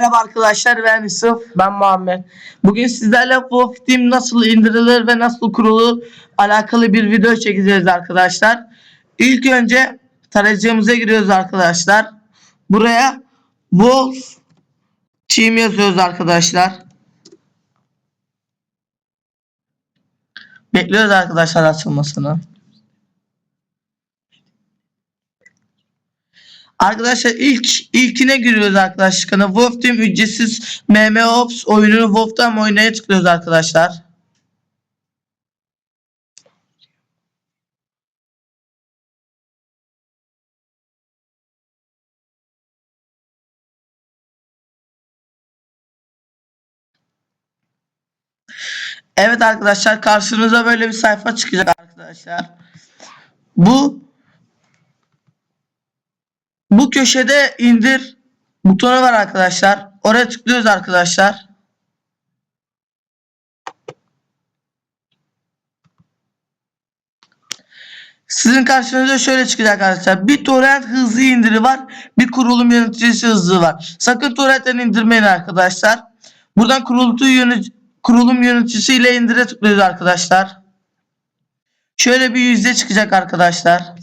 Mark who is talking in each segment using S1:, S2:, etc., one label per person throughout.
S1: Merhaba arkadaşlar ben Yusuf.
S2: Ben Muhammed.
S1: Bugün sizlerle Wolf Team nasıl indirilir ve nasıl kurulur alakalı bir video çekeceğiz arkadaşlar. İlk önce tarayıcımıza giriyoruz arkadaşlar. Buraya Wolf Team yazıyoruz arkadaşlar. Bekliyoruz arkadaşlar açılmasını. Arkadaşlar ilk ilkine giriyoruz arkadaşlar. Wolf Team ücretsiz MMOps oyununu Wolf'tan oynaya tıklıyoruz arkadaşlar. Evet arkadaşlar karşınıza böyle bir sayfa çıkacak arkadaşlar. Bu bu köşede indir butonu var arkadaşlar. Oraya tıklıyoruz arkadaşlar. Sizin karşınıza şöyle çıkacak arkadaşlar. Bir torrent hızlı indiri var. Bir kurulum yöneticisi hızlı var. Sakın torrentten indirmeyin arkadaşlar. Buradan kurulduğu yönet kurulum yöneticisiyle indire tıklıyoruz arkadaşlar. Şöyle bir yüzde çıkacak arkadaşlar.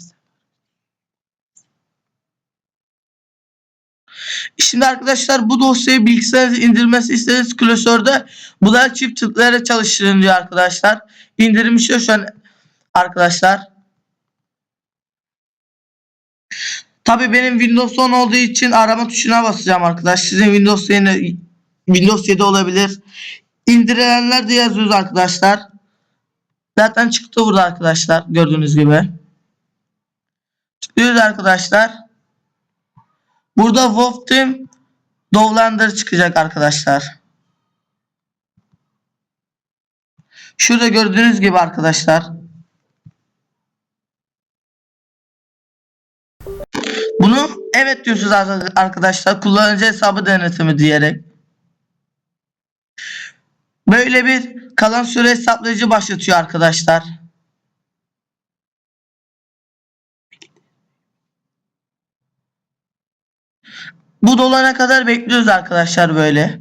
S1: Şimdi arkadaşlar bu dosyayı bilgisayarınıza indirmesi istediğiniz klasörde bu da çift tıklayarak çalıştırın diyor arkadaşlar. İndirilmiş şu an arkadaşlar. Tabi benim Windows 10 olduğu için arama tuşuna basacağım arkadaş. Sizin Windows yeni Windows 7 olabilir. İndirilenler de yazıyoruz arkadaşlar. Zaten çıktı burada arkadaşlar gördüğünüz gibi. Tıklıyoruz arkadaşlar. Burada Wolf Team Dovlander çıkacak arkadaşlar. Şurada gördüğünüz gibi arkadaşlar. Bunu evet diyorsunuz arkadaşlar. Kullanıcı hesabı denetimi diyerek. Böyle bir kalan süre hesaplayıcı başlatıyor arkadaşlar. Bu dolana kadar bekliyoruz arkadaşlar böyle.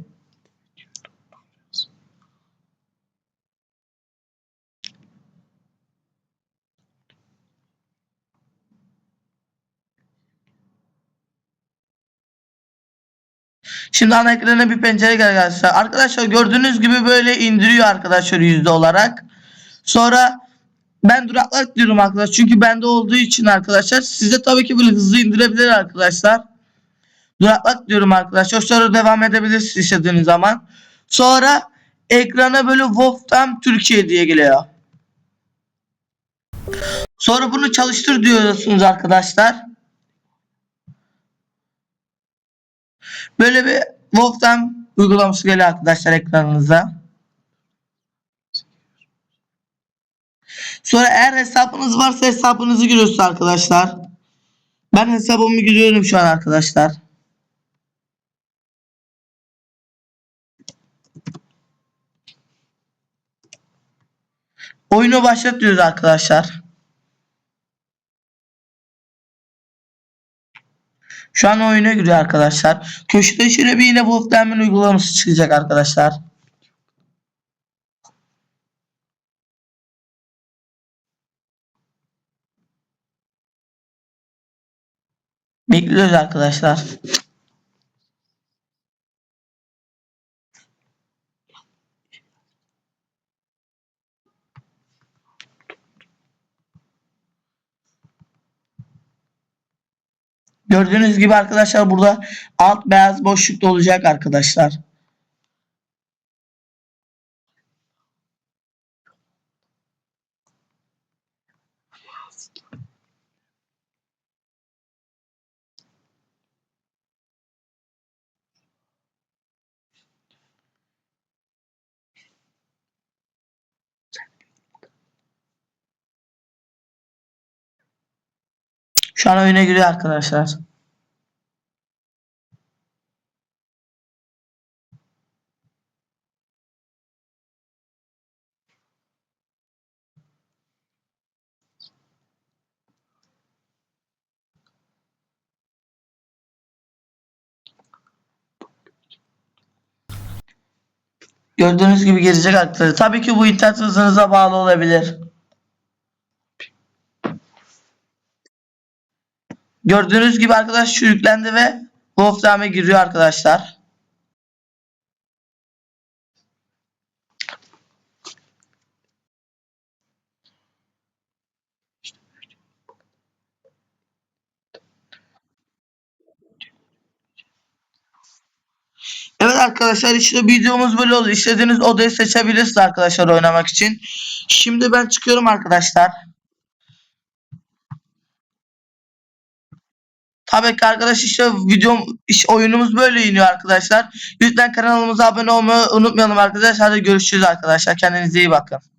S1: Şimdi ana ekrana bir pencere geldi arkadaşlar. Arkadaşlar gördüğünüz gibi böyle indiriyor arkadaşlar yüzde olarak. Sonra ben duraklat diyorum arkadaşlar. Çünkü bende olduğu için arkadaşlar. Size tabii ki böyle hızlı indirebilir arkadaşlar. Duraklat diyorum arkadaşlar. Sonra devam edebilirsiniz istediğiniz zaman. Sonra ekrana böyle Wolf'tan Türkiye diye geliyor. Sonra bunu çalıştır diyorsunuz arkadaşlar. Böyle bir Wolf'tan uygulaması geliyor arkadaşlar ekranınıza. Sonra eğer hesabınız varsa hesabınızı giriyorsunuz arkadaşlar. Ben hesabımı giriyorum şu an arkadaşlar. Oyunu başlat diyoruz arkadaşlar. Şu an oyuna giriyor arkadaşlar. Köşede şöyle bir yine Wolfenstein uygulaması çıkacak arkadaşlar. Bekliyoruz arkadaşlar. Gördüğünüz gibi arkadaşlar burada alt beyaz boşluk da olacak arkadaşlar. Şu an oyuna giriyor arkadaşlar. Gördüğünüz gibi gelecek arkadaşlar. Tabii ki bu internet hızınıza bağlı olabilir. Gördüğünüz gibi arkadaş şu yüklendi ve Wolfram'e giriyor arkadaşlar. Evet arkadaşlar işte videomuz böyle oldu. İstediğiniz odayı seçebilirsiniz arkadaşlar oynamak için. Şimdi ben çıkıyorum arkadaşlar. Tabii ki arkadaş işte videom iş oyunumuz böyle iniyor arkadaşlar. Lütfen kanalımıza abone olmayı unutmayalım arkadaşlar. Hadi görüşürüz arkadaşlar. Kendinize iyi bakın.